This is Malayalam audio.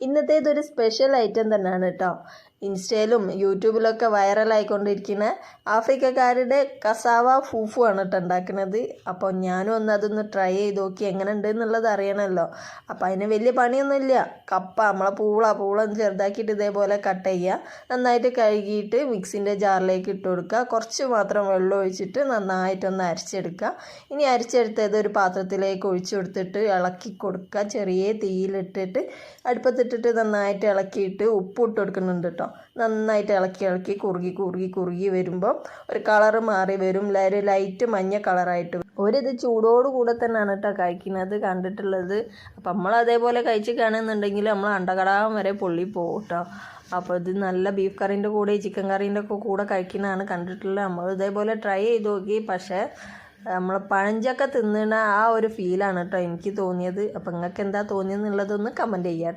ഇന്നത്തേതൊരു സ്പെഷ്യൽ ഐറ്റം തന്നെയാണ് കേട്ടോ ഇൻസ്റ്റയിലും യൂട്യൂബിലൊക്കെ വൈറലായിക്കൊണ്ടിരിക്കുന്ന ആഫ്രിക്കക്കാരുടെ കസാവ ഫൂഫു ആണ് കേട്ടോ ഉണ്ടാക്കുന്നത് അപ്പോൾ ഞാനും ഒന്ന് അതൊന്ന് ട്രൈ ചെയ്ത് നോക്കി എങ്ങനെ ഉണ്ട് എന്നുള്ളത് അറിയണമല്ലോ. അപ്പോൾ അതിന് വലിയ പണിയൊന്നുമില്ല. കപ്പ നമ്മളെ പൂള പൂള ചെറുതാക്കിയിട്ട് ഇതേപോലെ കട്ട് ചെയ്യുക. നന്നായിട്ട് കഴുകിയിട്ട് മിക്സിന്റെ ജാറിലേക്ക് ഇട്ട് കൊടുക്കുക. കുറച്ച് മാത്രം വെള്ളം ഒഴിച്ചിട്ട് നന്നായിട്ടൊന്ന് അരച്ചെടുക്കുക. ഇനി അരച്ചെടുത്തത് ഒരു പാത്രത്തിലേക്ക് ഒഴിച്ചു കൊടുത്തിട്ട് ഇളക്കി കൊടുക്കുക. ചെറിയ തീയിലിട്ടിട്ട് അടുപ്പത്തിട്ടിട്ട് നന്നായിട്ട് ഇളക്കിയിട്ട് ഉപ്പ് ഇട്ട് കൊടുക്കുന്നുണ്ട് കേട്ടോ. നന്നായിട്ട് ഇളക്കി ഇളക്കി കുറുകി കുറുകി കുറുകി വരുമ്പോൾ ഒരു കളറ് മാറി വരും. ഒരു ലൈറ്റ് മഞ്ഞ കളറായിട്ട്. ഒരിത് ചൂടോട് കൂടെ തന്നെയാണ് കേട്ടോ കഴിക്കുന്നത് കണ്ടിട്ടുള്ളത്. അപ്പം നമ്മൾ അതേപോലെ കഴിച്ച് കാണുന്നുണ്ടെങ്കിൽ നമ്മൾ അണ്ടകടാകം വരെ പൊള്ളി പോകും കേട്ടോ അപ്പോൾ ഇത് നല്ല ബീഫ് കറീന്റെ കൂടെ ചിക്കൻ കറീന്റെ ഒക്കെ കൂടെ കഴിക്കുന്നതാണ് കണ്ടിട്ടുള്ളത്. നമ്മൾ ഇതേപോലെ ട്രൈ ചെയ്ത് നോക്കി. പക്ഷേ നമ്മൾ പഴഞ്ചൊക്കെ തിന്നുന്ന ആ ഒരു ഫീലാണ് കേട്ടോ എനിക്ക് തോന്നിയത്. അപ്പം നിങ്ങൾക്ക് എന്താ തോന്നിയെന്നുള്ളതൊന്ന് കമന്റ് ചെയ്യാം